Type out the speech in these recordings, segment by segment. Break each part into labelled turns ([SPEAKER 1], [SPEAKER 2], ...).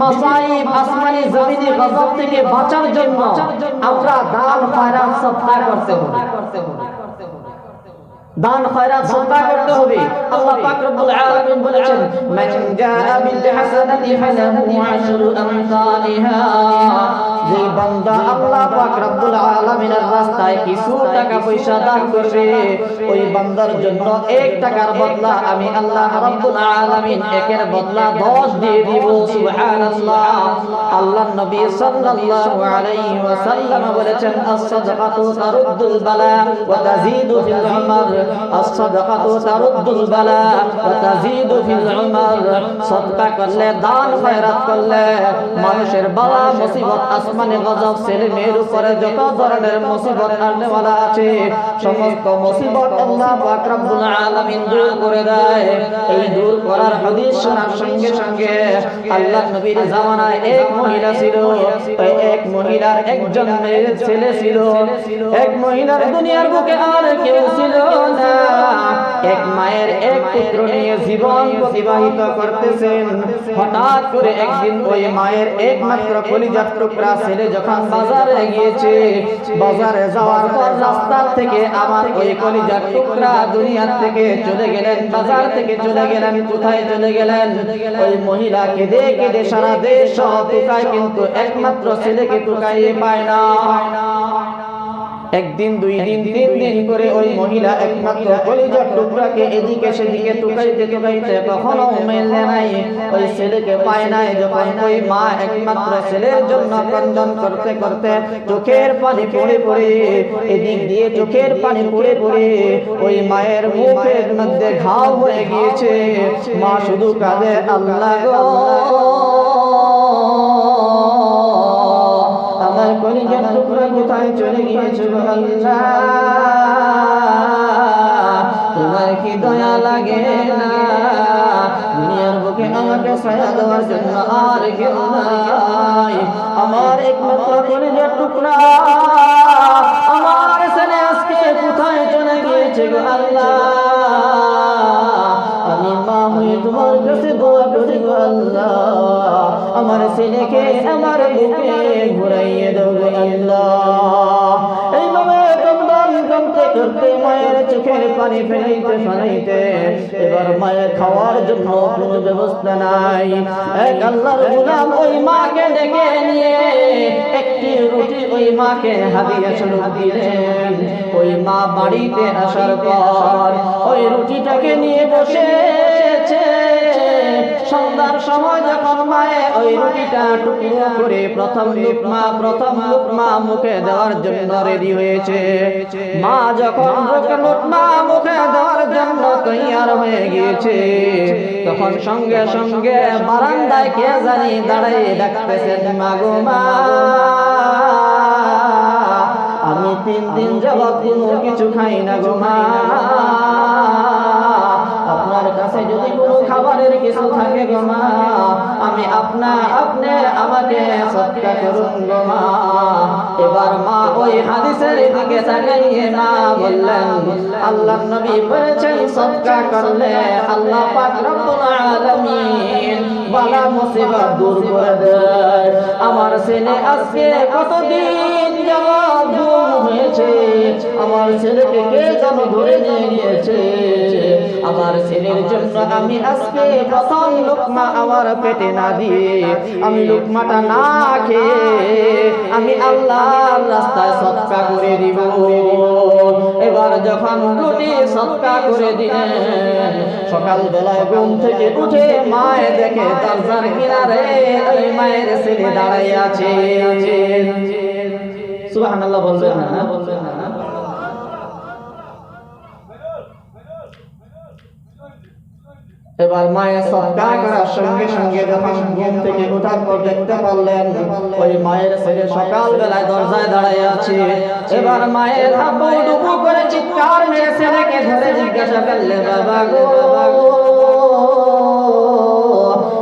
[SPEAKER 1] মাসাইব আসমানি জমিনি গজব থেকে বাঁচার জন্য আমরা দান খয়রাত সদকা করতে হবে। দান খয়রাত সদকা করতে হবে। আল্লাহ পাক রব্বুল আলামিন বলেছেন মান জাআ বিল হাসানাতি ফালাহু আশরু আমসালিহা। যে বান্দা আল্লাহ পাক রব্বুল আলামিনের রাস্তায় কিছু টাকা পয়সা দান করবে ওই বান্দার জন্য এক টাকার বদলা আমি আল্লাহ রব্বুল আলামিন একের বদলা 10 দিয়ে দিব সুবহানাল্লাহ। আল্লাহ নবী সাল্লাল্লাহু আলাইহি ওয়াসাল্লাম বলেছেন আস-সাদাকাতু তারুদ্দুল বালা ওয়া তাজিদু ফিল উমর। তারুদ্দুল বালা ওয়া তাজিদু ফিল উমর। সাদকা করলে, দান খয়রাত করলে, মানুষের বালা, মুসিবত, আসমানে গজব ছেলে মেয়ের উপরে যত ধরনের মুসিবত আননেওয়ালা আছে, সমস্ত মুসিবত আল্লাহ পাক রব্বুল আলামিন দূর করে দেয়। এই দূর করার হাদিস শোনার সঙ্গে সঙ্গে আল্লাহ নবীর জামানায় এক মহিলা ছিল ওই এক মহিলার একজন মেয়ের ছেলে ছিল। এক মহিলার দুনিয়ার বুকে আর কেউ ছিল এক মায়ের এক পুত্র নিয়ে জীবন অতিবাহিত করতেছেন। হঠাৎ করে একদিন ওই মায়ের একমাত্র কলিজার টুকরা ছেলে যখন বাজারে গিয়েছে, বাজারে যাওয়ার পর রাস্তার থেকে আমার ওই কলিজার টুকরা দুনিয়ার থেকে চলে গেলেন, বাজার থেকে চলে গেলেন, কোথায় চলে গেলেন? ওই মহিলা কেঁদে কেঁদে সারা দেশ টুকায় কিন্তু একমাত্র ছেলেকে টুকাইয়ে পায় না। একদিন দুই দিন তিন দিন করে ওই মহিলা একমাত্র কলিজার টুকরাকে এদিকে সেদিকে টুকাইতে টুকাইতে কখনো মেলে নাই। ওই ছেলেকে পায় নাই যখন ওই মা একমাত্র ছেলের জন্য কন্দন করতে করতে চোখের পানি পড়ে পড়ে এদিক দিয়ে চোখের পানি পড়ে পড়ে ওই মায়ের মুখের মধ্যে ঘাও হয়ে গিয়েছে। মা শুধু কাঁদে আল্লাহ কলিজার টুকরা কোথায় চলে গিয়েছে গো আল্লাহ? তোমার কি দয়া লাগে না? দুনিয়ার বুকে আমাকে দেওয়ার জন্য আর কেউ নাই। আমার একমাত্র টুকরা আমার ছেলে আজকে কোথায় চলে গিয়েছে আল্লাহ? আমি মা হয়ে তোমার কাছে আমার ছেলেকে আমার বুকে ঘুরাইয়ে দেবো এইভাবে মায়ের ব্যবস্থা নাই। একটি রুটি ওই মাকে ওই মা বাড়িতে আসার পর ওই রুটিটাকে নিয়ে বসেছে। সন্ধ্যার সময় যখন মায়ে ওই রুটিটা টুকরো করে প্রথম লুকমা প্রথম লুকমা মুখে দেওয়ার জন্য রেডি হয়েছে। মা যখন লুকমা মুখে দেওয়ার জন্য তৈয়ার হয়ে গিয়েছে, তখন সঙ্গে সঙ্গে বারান্দায় কে জানি দাঁড়াই ডাকতেছেন মাগো মা, আমি তিন দিন যাবৎ কোনো কিছু খাই না গো মা। আপনার কাছে যদি কোনো খাবারের কিছু থাকে গো মা আপনা আপনি আমাকে সৎকা করুন গো মা। এবার মা ওই হাদিসের দিকে তাকাইয়ে মা বললেন, আল্লাহ নবী বলেছেন, সৎকা করলে আল্লাহ পাক রব্বুল আলামিন বালা মুসিবত দূর করে দেয়। আমার ছেলে আজকে কতদিন যাবত হয়েছে? আমার ছেলেকে কে যেন ধরে নিয়ে গিয়েছে? আমার ছেলের জন্য আমি আজকে প্রথম লোকমা আমার পেটে না দিয়ে আমি লোকমাটা না খেয়ে আমি আল্লাহর রাস্তায় সৎকা করে দিব। এবার যখন রুটি সৎকা করে দিলেন সকাল বেলায় ঘুম থেকে উঠে মায়ে দেখে দরজার কিনারে ওই মায়ের ছেলে দাঁড়াই আছে। সুবহানাল্লাহ বলবেন না বলবেন না এবার মায়ের সৎকার করার সঙ্গে সঙ্গে যখন ঘুম থেকে ওঠার পর দেখতে পারলেন, ওই মায়ের ছেলে সকাল বেলায় দরজায় দাঁড়ায় আছে। এবার মায়ের হাবু করে চিৎকার মেরে ছেলেকে ধরে জিজ্ঞাসা করলে, বাবা গো,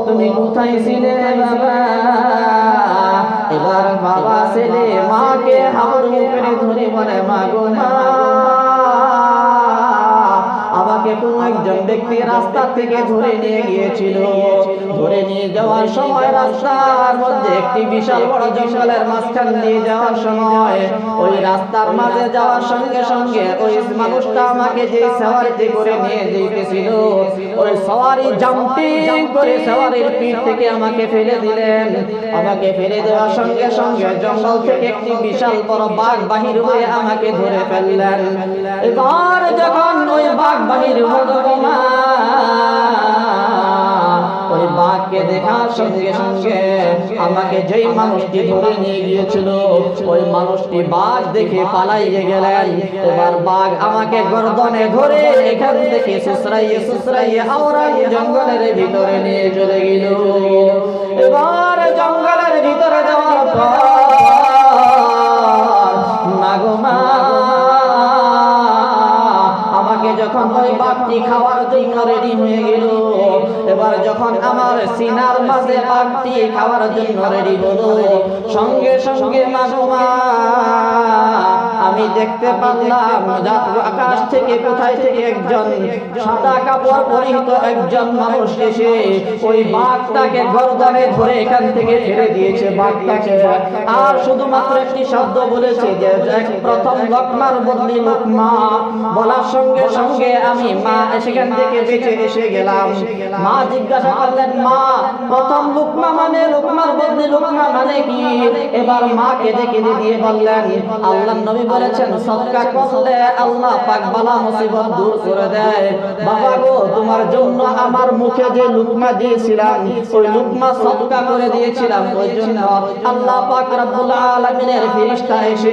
[SPEAKER 1] তুমি কোথায় ছিলে? একজন ব্যক্তি রাস্তা থেকে ধরে নিয়ে গিয়েছিল। ধরে নিয়ে যাওয়ার সময় রাস্তার মধ্যে একটি বিশাল বড় জঙ্গলের মাঝখান দিয়ে যাওয়ার সময় ওই রাস্তার মাঝে যাওয়ার সঙ্গে সঙ্গে ওই মানুষটা আমাকে যে সওয়ারিতে করে নিয়ে যেতেছিল ওই সওয়ারি জাম্পিং করে সওয়ারির পিঠ থেকে আমাকে ফেলে দিলেন। আমাকে ফেলে দেওয়ার সঙ্গে সঙ্গে জঙ্গল থেকে একটি বিশাল বড় বাঘ বাহির হয়ে আমাকে ধরে ফেললেন। এবার যখন ওই বাঘ বাহির ওই বাঘ দেখে পালাইয়ে বাঘ আমাকে গর্দনে ধরে এখান থেকে সুসরাইয়ে সুসরাইয়ে আওরাই জঙ্গলের ভিতরে নিয়ে চলে গেল। এবার জঙ্গলের বাঘটি খাওয়ার জন্য রেডি হয়ে গেল। এবার যখন আমার সিনার মাঝে বাঘটি খাওয়ার জন্য রেডি হলো, সঙ্গে সঙ্গে মাগমা আমি দেখতে পারলাম আকাশ থেকে কোথায় থেকে একজন সাদা কাপড় পরিহিত একজন মানুষ এসে ওই বাঘটাকে গর্দনে ধরে এখান থেকে ছেড়ে দিয়েছে বাঘটাকে। আর শুধুমাত্র একটি শব্দ বলেছে যে প্রথম লোকমার বদলি লোকমা বলার সঙ্গে সঙ্গে আমি মা সেখান থেকে বেঁচে এসে গেলাম। মা জিজ্ঞাসা করলেন মা প্রথম লুকমা মানে লুকমার বদলি লুকমা মানে কি? এবার মা কেঁদে কেঁদে দিয়ে বললেন আল্লাহ নবী বলেছেন সদকা করলে আল্লাহ পাক বালা মুসিবত দূর করে দেয়। বাবা গো, তোমার জন্য আমার মুখে যে লুকমা দিয়েছিলাম, ওই লুকমা সদকা করে দিয়েছিলাম, ওই জন্য আল্লাহ পাক রব্বুল আলামিনের ফেরেশতা এসে